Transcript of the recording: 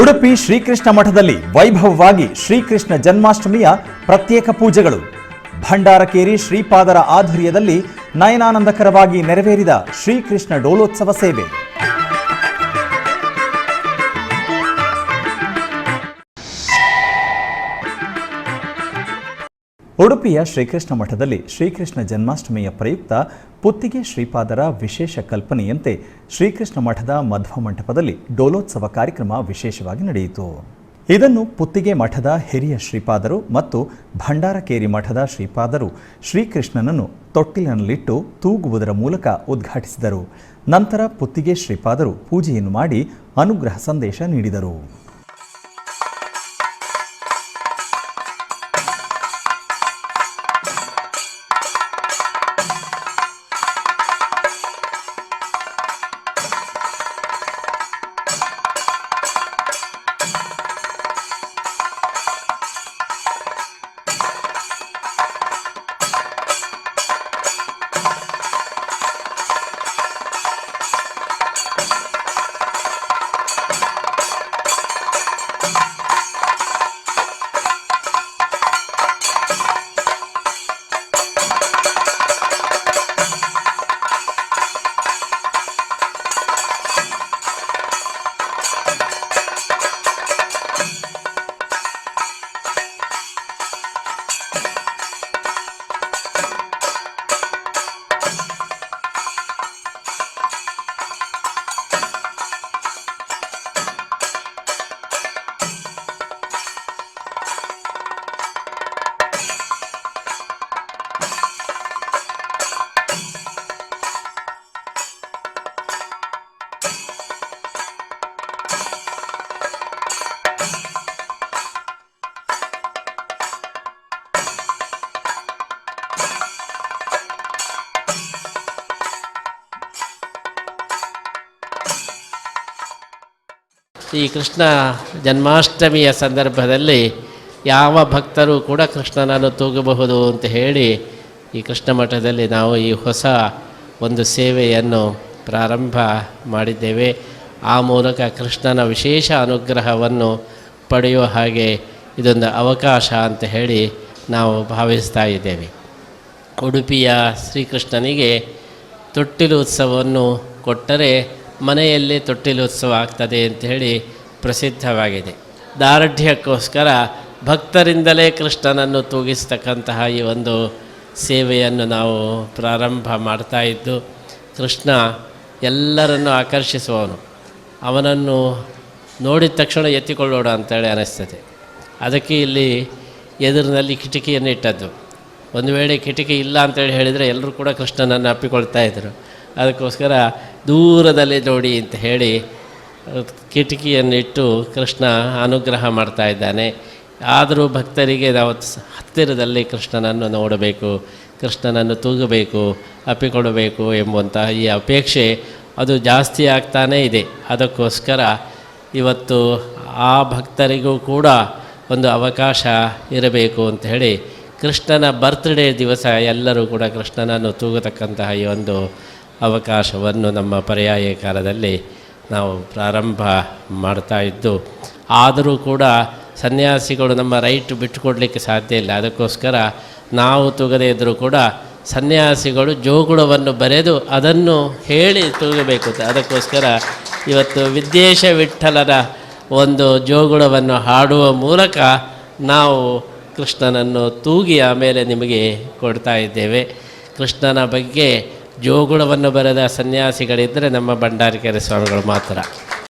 ಉಡುಪಿ ಶ್ರೀಕೃಷ್ಣ ಮಠದಲ್ಲಿ ವೈಭವವಾಗಿ ಶ್ರೀಕೃಷ್ಣ ಜನ್ಮಾಷ್ಟಮಿಯ ಪ್ರತ್ಯೇಕ ಪೂಜೆಗಳು. ಭಂಡಾರಕೇರಿ ಶ್ರೀಪಾದರ ಆಧುರ್ಯದಲ್ಲಿ ನಯನಾನಂದಕರವಾಗಿ ನೆರವೇರಿದ ಶ್ರೀಕೃಷ್ಣ ಡೋಲೋತ್ಸವ ಸೇವೆ. ಉಡುಪಿಯ ಶ್ರೀಕೃಷ್ಣ ಮಠದಲ್ಲಿ ಶ್ರೀಕೃಷ್ಣ ಜನ್ಮಾಷ್ಟಮಿಯ ಪ್ರಯುಕ್ತ ಪುತ್ತಿಗೆ ಶ್ರೀಪಾದರ ವಿಶೇಷ ಕಲ್ಪನೆಯಂತೆ ಶ್ರೀಕೃಷ್ಣ ಮಠದ ಮಧ್ವ ಮಂಟಪದಲ್ಲಿ ಡೋಲೋತ್ಸವ ಕಾರ್ಯಕ್ರಮ ವಿಶೇಷವಾಗಿ ನಡೆಯಿತು. ಇದನ್ನು ಪುತ್ತಿಗೆ ಮಠದ ಹಿರಿಯ ಶ್ರೀಪಾದರು ಮತ್ತು ಭಂಡಾರಕೇರಿ ಮಠದ ಶ್ರೀಪಾದರು ಶ್ರೀಕೃಷ್ಣನನ್ನು ತೊಟ್ಟಿಲಿನಲ್ಲಿಟ್ಟು ತೂಗುವುದರ ಮೂಲಕ ಉದ್ಘಾಟಿಸಿದರು. ನಂತರ ಪುತ್ತಿಗೆ ಶ್ರೀಪಾದರು ಪೂಜೆಯನ್ನು ಮಾಡಿ ಅನುಗ್ರಹ ಸಂದೇಶ ನೀಡಿದರು. ಈ ಕೃಷ್ಣ ಜನ್ಮಾಷ್ಟಮಿಯ ಸಂದರ್ಭದಲ್ಲಿ ಯಾವ ಭಕ್ತರು ಕೂಡ ಕೃಷ್ಣನನ್ನು ತೂಗಬಹುದು ಅಂತ ಹೇಳಿ ಈ ಕೃಷ್ಣ ಮಠದಲ್ಲಿ ನಾವು ಈ ಹೊಸ ಒಂದು ಸೇವೆಯನ್ನು ಪ್ರಾರಂಭ ಮಾಡಿದ್ದೇವೆ. ಆ ಮೂಲಕ ಕೃಷ್ಣನ ವಿಶೇಷ ಅನುಗ್ರಹವನ್ನು ಪಡೆಯುವ ಹಾಗೆ ಇದೊಂದು ಅವಕಾಶ ಅಂತ ಹೇಳಿ ನಾವು ಭಾವಿಸ್ತಾ ಇದ್ದೇವೆ. ಉಡುಪಿಯ ಶ್ರೀಕೃಷ್ಣನಿಗೆ ತೊಟ್ಟಿಲು ಉತ್ಸವವನ್ನು ಕೊಟ್ಟರೆ ಮನೆಯಲ್ಲೇ ತೊಟ್ಟಿಲೋತ್ಸವ ಆಗ್ತದೆ ಅಂತ ಹೇಳಿ ಪ್ರಸಿದ್ಧವಾಗಿದೆ. ದಾರ್ಢ್ಯಕ್ಕೋಸ್ಕರ ಭಕ್ತರಿಂದಲೇ ಕೃಷ್ಣನನ್ನು ತೂಗಿಸ್ತಕ್ಕಂತಹ ಈ ಒಂದು ಸೇವೆಯನ್ನು ನಾವು ಪ್ರಾರಂಭ ಮಾಡ್ತಾ ಇದ್ದು, ಕೃಷ್ಣ ಎಲ್ಲರನ್ನು ಆಕರ್ಷಿಸುವವನು. ಅವನನ್ನು ನೋಡಿದ ತಕ್ಷಣ ಎತ್ತಿಕೊಳ್ಳೋಣ ಅಂತೇಳಿ ಅನ್ನಿಸ್ತದೆ ಅದಕ್ಕೆ ಇಲ್ಲಿ ಎದುರಿನಲ್ಲಿ ಕಿಟಕಿಯನ್ನು ಇಟ್ಟದ್ದು. ಒಂದು ವೇಳೆ ಕಿಟಕಿ ಇಲ್ಲ ಅಂತೇಳಿ ಹೇಳಿದರೆ ಎಲ್ಲರೂ ಕೂಡ ಕೃಷ್ಣನನ್ನು ಅಪ್ಪಿಕೊಳ್ತಾ ಇದ್ದರು ಅದಕ್ಕೋಸ್ಕರ ದೂರದಲ್ಲಿ ನೋಡಿ ಅಂತ ಹೇಳಿ, ಕಿಟಕಿಯನ್ನಿಟ್ಟು ಕೃಷ್ಣ ಅನುಗ್ರಹ ಮಾಡ್ತಾ ಇದ್ದಾನೆ. ಆದರೂ ಭಕ್ತರಿಗೆ ನಾವು ಹತ್ತಿರದಲ್ಲಿ ಕೃಷ್ಣನನ್ನು ನೋಡಬೇಕು, ಕೃಷ್ಣನನ್ನು ತೂಗಬೇಕು, ಅಪ್ಪಿಕೊಡಬೇಕು ಎಂಬಂತಹ ಈ ಅಪೇಕ್ಷೆ ಅದು ಜಾಸ್ತಿ ಆಗ್ತಾನೇ ಇದೆ. ಅದಕ್ಕೋಸ್ಕರ ಇವತ್ತು ಆ ಭಕ್ತರಿಗೂ ಕೂಡ ಒಂದು ಅವಕಾಶ ಇರಬೇಕು ಅಂತ ಹೇಳಿ ಕೃಷ್ಣನ ಬರ್ತ್ಡೇ ದಿವಸ ಎಲ್ಲರೂ ಕೂಡ ಕೃಷ್ಣನನ್ನು ತೂಗತಕ್ಕಂತಹ ಈ ಒಂದು ಅವಕಾಶವನ್ನು ನಮ್ಮ ಪರ್ಯಾಯ ಕಾಲದಲ್ಲಿ ನಾವು ಪ್ರಾರಂಭ ಮಾಡ್ತಾ ಇದ್ದು, ಆದರೂ ಕೂಡ ಸನ್ಯಾಸಿಗಳು ನಮ್ಮ ರೈಟ್ ಬಿಟ್ಟುಕೊಡ್ಲಿಕ್ಕೆ ಸಾಧ್ಯ ಇಲ್ಲ. ಅದಕ್ಕೋಸ್ಕರ ನಾವು ತೂಗದೇ ಇದ್ದರೂ ಕೂಡ ಸನ್ಯಾಸಿಗಳು ಜೋಗುಳವನ್ನು ಬರೆದು ಅದನ್ನು ಹೇಳಿ ತೂಗಬೇಕು. ಅದಕ್ಕೋಸ್ಕರ ಇವತ್ತು ವಿದ್ಯೇಶ ವಿಠಲನ ಒಂದು ಜೋಗುಳವನ್ನು ಹಾಡುವ ಮೂಲಕ ನಾವು ಕೃಷ್ಣನನ್ನು ತೂಗಿ ಆಮೇಲೆ ನಿಮಗೆ ಕೊಡ್ತಾ ಇದ್ದೇವೆ. ಕೃಷ್ಣನ ಬಗ್ಗೆ ಜೋಗುಳವನ್ನು ಬರೆದ ಸನ್ಯಾಸಿಗಳಿದ್ದರೆ ನಮ್ಮ ಭಂಡಾರಿಕೆರೆ ಸ್ವಾಮಿಗಳು ಮಾತ್ರ.